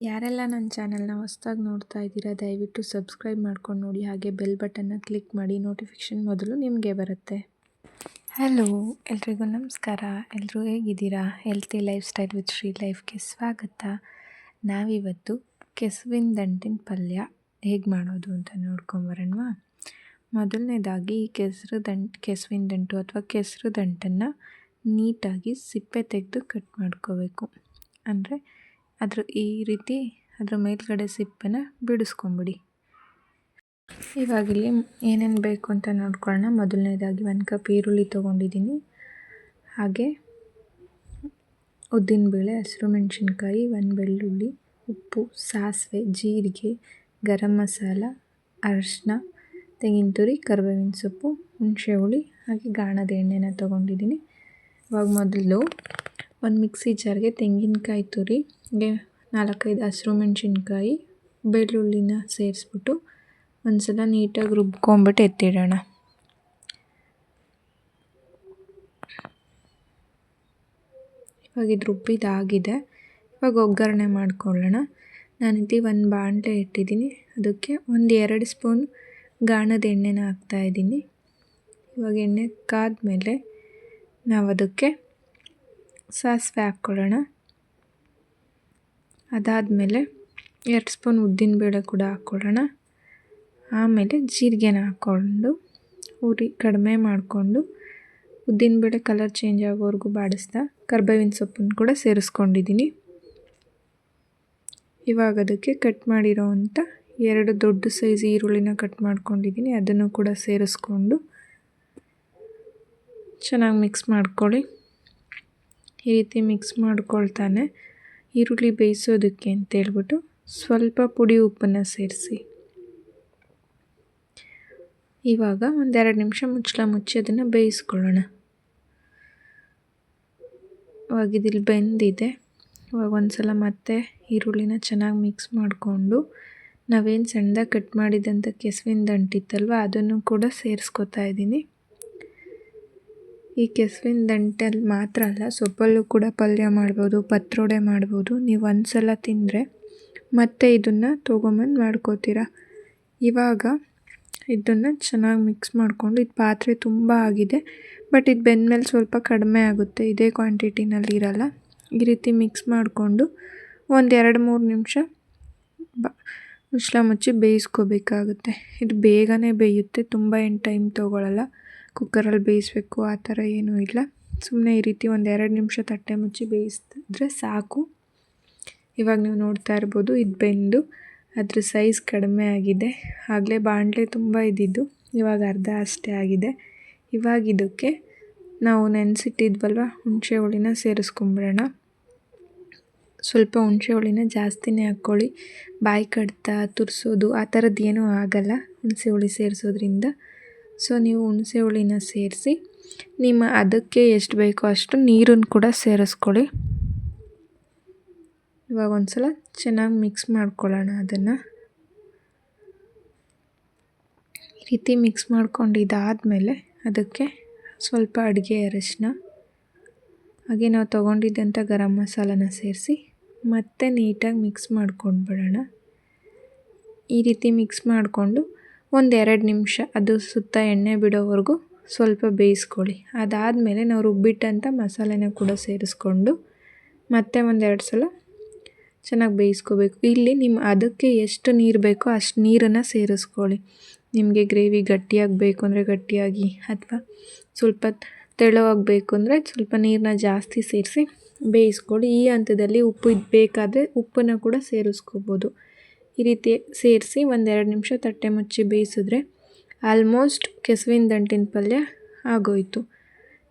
ಯಾರೆಲ್ಲ ನನ್ನ ಚಾನಲ್ನ ಹೊಸ್ದಾಗಿ ನೋಡ್ತಾ ಇದ್ದೀರಾ, ದಯವಿಟ್ಟು ಸಬ್ಸ್ಕ್ರೈಬ್ ಮಾಡ್ಕೊಂಡು ನೋಡಿ. ಹಾಗೆ ಬೆಲ್ ಬಟನ್ನ ಕ್ಲಿಕ್ ಮಾಡಿ, ನೋಟಿಫಿಕೇಷನ್ ಮೊದಲು ನಿಮಗೆ ಬರುತ್ತೆ. ಹಲೋ, ಎಲ್ರಿಗೂ ನಮಸ್ಕಾರ. ಎಲ್ಲರೂ ಹೇಗಿದ್ದೀರಾ? Healthy lifestyle with Shri ಲೈಫ್ಗೆ ಸ್ವಾಗತ. ನಾವಿವತ್ತು ಕೆಸುವಿನ ದಂಟಿನ ಪಲ್ಯ ಹೇಗೆ ಮಾಡೋದು ಅಂತ ನೋಡ್ಕೊಂಬರೋಣವಾ ಮೊದಲನೇದಾಗಿ ಈ ಕೆಸರು ದಂಟು, ಕೆಸುವಿನ ದಂಟು ಅಥವಾ ಕೆಸರು ದಂಟನ್ನು ನೀಟಾಗಿ ಸಿಪ್ಪೆ ತೆಗೆದು ಕಟ್ ಮಾಡ್ಕೋಬೇಕು. ಅಂದರೆ ಅದ್ರ ಈ ರೀತಿ ಅದರ ಮೇಲ್ಗಡೆ ಸಿಪ್ಪೆನ ಬಿಡಿಸ್ಕೊಂಬಿಡಿ. ಇವಾಗಿಲ್ಲಿ ಏನೇನು ಬೇಕು ಅಂತ ನೋಡ್ಕೊಳ್ಳೋಣ. ಮೊದಲನೇದಾಗಿ ಒಂದು ಕಪ್ ಈರುಳ್ಳಿ ತೊಗೊಂಡಿದ್ದೀನಿ. ಹಾಗೆ ಉದ್ದಿನಬೇಳೆ ಹಸಿರು ಮೆಣಸಿನ್ಕಾಯಿ, ಒಂದು ಬೆಳ್ಳುಳ್ಳಿ, ಉಪ್ಪು, ಸಾಸಿವೆ, ಜೀರಿಗೆ, ಗರಂ ಮಸಾಲ ಅರಿಶಿನ ತೆಂಗಿನ ತುರಿ, ಕರಿಬೇವಿನ ಸೊಪ್ಪು, ಹುಣಸೆ ಹುಳಿ, ಹಾಗೆ ಗಾಣದ ಎಣ್ಣೆನ ತೊಗೊಂಡಿದ್ದೀನಿ. ಇವಾಗ ಮೊದಲು ಒಂದು ಮಿಕ್ಸಿ ಜಾರ್ಗೆ ತೆಂಗಿನಕಾಯಿ ತುರಿ ನಾಲ್ಕೈದು ಹಸಿರು ಮೆಣಸಿನ್ಕಾಯಿ, ಬೆಳ್ಳುಳ್ಳಿನ ಸೇರಿಸ್ಬಿಟ್ಟು ಒಂದು ಸಲ ನೀಟಾಗಿ ರುಬ್ಕೊಂಬಿಟ್ಟು ಎತ್ತಿಡೋಣ. ಇವಾಗ ಇದು ರುಬ್ಬಿದಾಗಿದೆ. ಇವಾಗ ಒಗ್ಗರಣೆ ಮಾಡ್ಕೊಳ್ಳೋಣ. ನಾನಿಲ್ಲಿ ಒಂದು ಬಾಣಲೆ ಇಟ್ಟಿದ್ದೀನಿ. ಅದಕ್ಕೆ ಒಂದು ಎರಡು ಸ್ಪೂನ್ ಗಾಣದ ಎಣ್ಣೆನ ಹಾಕ್ತಾಯಿದ್ದೀನಿ ಇವಾಗ ಎಣ್ಣೆ ಕಾದ ಮೇಲೆ ನಾವು ಅದಕ್ಕೆ ಸಾಸಿವೆ ಹಾಕ್ಕೊಳ್ಳೋಣ. ಅದಾದಮೇಲೆ ಎರಡು ಸ್ಪೂನ್ ಉದ್ದಿನಬೇಳೆ ಕೂಡ ಹಾಕ್ಕೊಳ್ಳೋಣ. ಆಮೇಲೆ ಜೀರಿಗೆನ ಹಾಕ್ಕೊಂಡು ಉರಿ ಕಡಿಮೆ ಮಾಡಿಕೊಂಡು ಉದ್ದಿನಬೇಳೆ ಕಲರ್ ಚೇಂಜ್ ಆಗೋವರೆಗೂ ಬಾಡಿಸ್ತಾ ಕರ್ಬೇವಿನ ಸೊಪ್ಪನ್ನು ಕೂಡ ಸೇರಿಸ್ಕೊಂಡಿದ್ದೀನಿ. ಇವಾಗ ಅದಕ್ಕೆ ಕಟ್ ಮಾಡಿರೋ ಅಂಥ ಎರಡು ದೊಡ್ಡ ಸೈಜ್ ಈರುಳ್ಳಿನ ಕಟ್ ಮಾಡ್ಕೊಂಡಿದ್ದೀನಿ. ಅದನ್ನು ಕೂಡ ಸೇರಿಸ್ಕೊಂಡು ಚೆನ್ನಾಗಿ ಮಿಕ್ಸ್ ಮಾಡ್ಕೊಳ್ಳಿ. ಈ ರೀತಿ ಮಿಕ್ಸ್ ಮಾಡ್ಕೊಳ್ತಾನೆ. ಈರುಳ್ಳಿ ಬೇಯಿಸೋದಕ್ಕೆ ಅಂತೇಳ್ಬಿಟ್ಟು ಸ್ವಲ್ಪ ಪುಡಿ ಉಪ್ಪನ್ನು ಸೇರಿಸಿ. ಇವಾಗ ಒಂದೆರಡು ನಿಮಿಷ ಮುಚ್ಚಳ ಮುಚ್ಚಿ ಅದನ್ನು ಬೇಯಿಸ್ಕೊಳ್ಳೋಣ. ಇವಾಗ ಇದಿಲ್ಲಿ ಬೆಂದಿದೆ. ಇವಾಗ ಒಂದು ಸಲ ಮತ್ತೆ ಈರುಳ್ಳಿನ ಚೆನ್ನಾಗಿ ಮಿಕ್ಸ್ ಮಾಡಿಕೊಂಡು ನಾವೇನು ಸಣ್ಣದಾಗಿ ಕಟ್ ಮಾಡಿದಂಥ ಕೆಸುವಿನ ದಂಟಿತ್ತಲ್ವ ಅದನ್ನು ಕೂಡ ಸೇರಿಸ್ಕೊತಾ ಇದ್ದೀನಿ. ಈ ಕೆಸುವಿನ ದಂಟಲ್ಲಿ ಮಾತ್ರ ಅಲ್ಲ, ಸೊಪ್ಪಲ್ಲೂ ಕೂಡ ಪಲ್ಯ ಮಾಡ್ಬೋದು, ಪತ್ರೊಡೆ ಮಾಡ್ಬೋದು. ನೀವು ಒಂದು ಸಲ ತಿಂದರೆ ಮತ್ತೆ ಇದನ್ನು ತೊಗೊಂಬಂದು ಮಾಡ್ಕೋತೀರ? ಇವಾಗ ಇದನ್ನು ಚೆನ್ನಾಗಿ ಮಿಕ್ಸ್ ಮಾಡಿಕೊಂಡು, ಇದು ಪಾತ್ರೆ ತುಂಬ ಆಗಿದೆ ಬಟ್ ಇದು ಬೆಂದಮೇಲೆ ಸ್ವಲ್ಪ ಕಡಿಮೆ ಆಗುತ್ತೆ, ಇದೇ ಕ್ವಾಂಟಿಟಿನಲ್ಲಿ ಇರಲ್ಲ. ಈ ರೀತಿ ಮಿಕ್ಸ್ ಮಾಡಿಕೊಂಡು ಒಂದು ಎರಡು ಮೂರು ನಿಮಿಷ ಬ ಮುಚ್ಚಳ ಮುಚ್ಚಿ ಬೇಯಿಸ್ಕೋಬೇಕಾಗುತ್ತೆ. ಇದು ಬೇಗನೆ ಬೇಯುತ್ತೆ, ತುಂಬ ಏನು ಟೈಮ್ ತೊಗೊಳ್ಳಲ್ಲ ಕುಕ್ಕರಲ್ಲಿ ಬೇಯಿಸ್ಬೇಕು ಆ ಥರ ಏನೂ ಇಲ್ಲ. ಸುಮ್ಮನೆ ಈ ರೀತಿ ಒಂದು ಎರಡು ನಿಮಿಷ ತಟ್ಟೆ ಮುಚ್ಚಿ ಬೇಯಿಸಿದ್ರೆ ಸಾಕು. ಇವಾಗ ನೀವು ನೋಡ್ತಾ ಇರ್ಬೋದು ಇದು ಬೆಂದು ಅದ್ರ ಸೈಜ್ ಕಡಿಮೆ ಆಗಿದೆ. ಆಗಲೇ ಬಾಣಲೆ ತುಂಬ ಇದ್ದಿದ್ದು, ಇವಾಗ ಅರ್ಧ ಅಷ್ಟೇ ಆಗಿದೆ. ಇವಾಗ ಇದಕ್ಕೆ ನಾವು ನೆನೆಸಿಟ್ಟಿದ್ವಲ್ವ, ಹುಣಸೆ ಹುಳಿನ ಸೇರಿಸ್ಕೊಂಬಿಡೋಣ. ಸ್ವಲ್ಪ ಹುಣಸೆ ಹುಳಿನ ಜಾಸ್ತಿನೇ ಹಾಕ್ಕೊಳ್ಳಿ. ಬಾಯಿ ಕಡ್ತ ತುರಿಸೋದು ಆ ಥರದ್ದು ಏನೂ ಆಗಲ್ಲ ಹುಣಸೆ ಹುಳಿ ಸೇರಿಸೋದ್ರಿಂದ. ಸೊ ನೀವು ಹುಣಸೆ ಹುಳಿನ ಸೇರಿಸಿ, ನಿಮ್ಮ ಅದಕ್ಕೆ ಎಷ್ಟು ಬೇಕೋ ಅಷ್ಟು ನೀರನ್ನು ಕೂಡ ಸೇರಿಸ್ಕೊಳ್ಳಿ. ಇವಾಗ ಒಂದು ಸಲ ಚೆನ್ನಾಗಿ ಮಿಕ್ಸ್ ಮಾಡ್ಕೊಳ್ಳೋಣ ಅದನ್ನು. ಈ ರೀತಿ ಮಿಕ್ಸ್ ಮಾಡ್ಕೊಂಡಿದ್ದಾದಮೇಲೆ ಅದಕ್ಕೆ ಸ್ವಲ್ಪ ಅಡುಗೆ ಅರಿಶಿನ ಹಾಗೆ ನಾವು ತೊಗೊಂಡಿದ್ದಂಥ ಗರಂ ಮಸಾಲನ ಸೇರಿಸಿ ಮತ್ತೆ ನೀಟಾಗಿ ಮಿಕ್ಸ್ ಮಾಡ್ಕೊಂಡು ಬಿಡೋಣ ಈ ರೀತಿ ಮಿಕ್ಸ್ ಮಾಡಿಕೊಂಡು ಒಂದೆರಡು ನಿಮಿಷ, ಅದು ಸುತ್ತ ಎಣ್ಣೆ ಬಿಡೋವರೆಗೂ ಸ್ವಲ್ಪ ಬೇಯಿಸ್ಕೊಳ್ಳಿ. ಅದಾದಮೇಲೆ ನಾವು ರುಬ್ಬಿಟ್ಟಂಥ ಮಸಾಲೆನ ಕೂಡ ಸೇರಿಸ್ಕೊಂಡು ಮತ್ತೆ ಒಂದೆರಡು ಸಲ ಚೆನ್ನಾಗಿ ಬೇಯಿಸ್ಕೋಬೇಕು. ಇಲ್ಲಿ ನಿಮ್ಮ ಅದಕ್ಕೆ ಎಷ್ಟು ನೀರು ಬೇಕೋ ಅಷ್ಟು ನೀರನ್ನು ಸೇರಿಸ್ಕೊಳ್ಳಿ. ನಿಮಗೆ ಗ್ರೇವಿ ಗಟ್ಟಿಯಾಗಿ ಬೇಕು ಅಂದರೆ ಗಟ್ಟಿಯಾಗಿ ಅಥವಾ ಸ್ವಲ್ಪ ತೆಳುವಾಗಬೇಕು ಅಂದರೆ ಸ್ವಲ್ಪ ನೀರನ್ನ ಜಾಸ್ತಿ ಸೇರಿಸಿ ಬೇಯಿಸ್ಕೊಳ್ಳಿ. ಈ ಹಂತದಲ್ಲಿ ಉಪ್ಪು ಬೇಕಾದರೆ ಉಪ್ಪನ್ನು ಕೂಡ ಸೇರಿಸ್ಕೋಬೋದು. ಈ ರೀತಿ ಸೇರಿಸಿ ಒಂದೆರಡು ನಿಮಿಷ ತಟ್ಟೆ ಮುಚ್ಚಿ ಬೇಯಿಸಿದ್ರೆ ಆಲ್ಮೋಸ್ಟ್ ಕೆಸುವಿನ ದಂಟಿನ ಪಲ್ಯ ಆಗೋಯಿತು.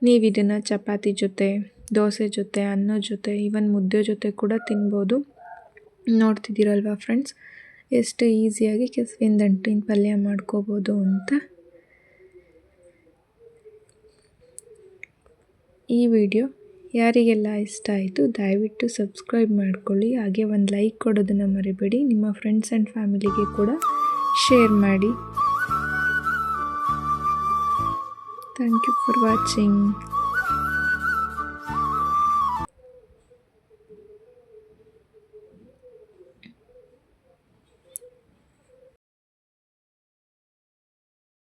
ನೀವು ಇದನ್ನು ಚಪಾತಿ ಜೊತೆ, ದೋಸೆ ಜೊತೆ, ಅನ್ನ ಜೊತೆ ಈವನ್ ಮುದ್ದೆ ಜೊತೆ ಕೂಡ ತಿನ್ಬೋದು. ನೋಡ್ತಿದ್ದೀರಲ್ವ ಫ್ರೆಂಡ್ಸ್ ಎಷ್ಟು ಈಸಿಯಾಗಿ ಕೆಸುವಿನ ದಂಟಿನ ಪಲ್ಯ ಮಾಡ್ಕೋಬೋದು ಅಂತ. ಈ ವಿಡಿಯೋ ಯಾರಿಗೆಲ್ಲ ಇಷ್ಟ ಆಯಿತು ದಯವಿಟ್ಟು ಸಬ್ಸ್ಕ್ರೈಬ್ ಮಾಡ್ಕೊಳ್ಳಿ. ಹಾಗೆ ಒಂದು ಲೈಕ್ ಕೊಡೋದನ್ನು ಮರಿಬೇಡಿ. ನಿಮ್ಮ ಫ್ರೆಂಡ್ಸ್ ಆ್ಯಂಡ್ ಫ್ಯಾಮಿಲಿಗೆ ಕೂಡ ಶೇರ್ ಮಾಡಿ. Thank you for watching